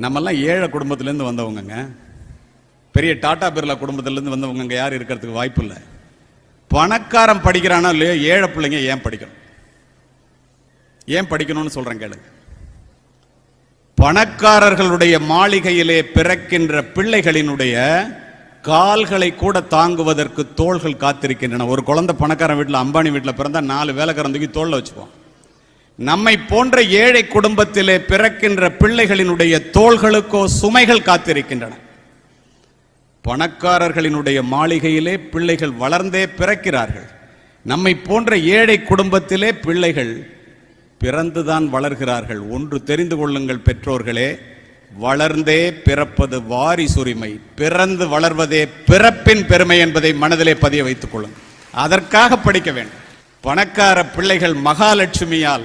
நம்மெல்லாம் ஏழை குடும்பத்திலேருந்து வந்தவங்கங்க. பெரிய டாடா பிர்லா குடும்பத்திலேருந்து வந்தவங்க யார் இருக்கிறதுக்கு வாய்ப்பு இல்லை. பணக்காரன் படிக்கிறானோ இல்லையோ ஏழை பிள்ளைங்க ஏன் படிக்கணும்? ஏன் படிக்கணும்னு சொல்றேன் கேளுங்க. பணக்காரர்களுடைய மாளிகையிலே பிறக்கின்ற பிள்ளைகளினுடைய கால்களை கூட தாங்குவதற்கு தோள்கள் காத்திருக்கின்றன. ஒரு குழந்தை பணக்காரன் வீட்டில் அம்பானி வீட்டில் பிறந்தா நாலு வேலைக்காரன் தூக்கி தோல்ல வச்சுப்போம் நம்மை போன்ற ஏழை குடும்பத்திலே பிறக்கின்ற பிள்ளைகளினுடைய தோள்களுக்கோ சுமைகள் காத்திருக்கின்றன. பணக்காரர்களினுடைய மாளிகையிலே பிள்ளைகள் வளர்ந்தே பிறக்கிறார்கள். நம்மை போன்ற ஏழை குடும்பத்திலே பிள்ளைகள் பிறந்துதான் வளர்கிறார்கள். ஒன்று தெரிந்து கொள்ளுங்கள் பெற்றோர்களே வளர்ந்தே பிறப்பது வாரிசுரிமை. பிறந்து வளர்வதே பிறப்பின் பெருமை என்பதை மனதிலே பதிய வைத்துக் கொள்ளுங்கள். அதற்காக படிக்க வேண்டும். பணக்கார பிள்ளைகள் மகாலட்சுமியால்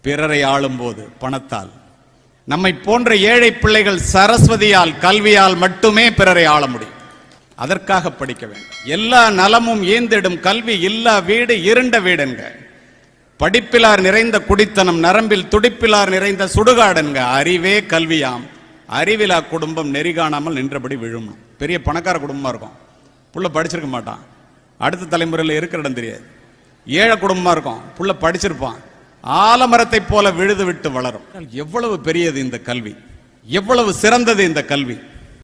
பிறரை ஆளும்போது பணத்தால். நம்மை போன்ற ஏழை பிள்ளைகள் சரஸ்வதியால் கல்வியால் மட்டுமே பிறரை ஆள முடியும். அதற்காக படிக்க வேண்டும். எல்லா நலமும் ஏந்திடும் கல்வி இல்லா வீடு இருண்ட வீடுங்க படிப்பிலார் நிறைந்த குடித்தனம் நரம்பில் துடிப்பிலார் நிறைந்த சுடுகாடுங்க அறிவே கல்வியாம். அறிவிலா குடும்பம் நெறி காணாமல் நின்றபடி விழும். பெரிய பணக்கார குடும்பமாக இருக்கும். புள்ள படிச்சிருக்க மாட்டான். அடுத்த தலைமுறையில் இருக்கிற இடம் தெரியாது. ஏழை குடும்பமாக இருக்கும். புள்ள படிச்சிருப்பான். ஆலமரத்தைப் போல விழுது விட்டு வளரும். எவ்வளவு பெரியது இந்த கல்வி? எவ்வளவு சிறந்தது இந்த கல்வி?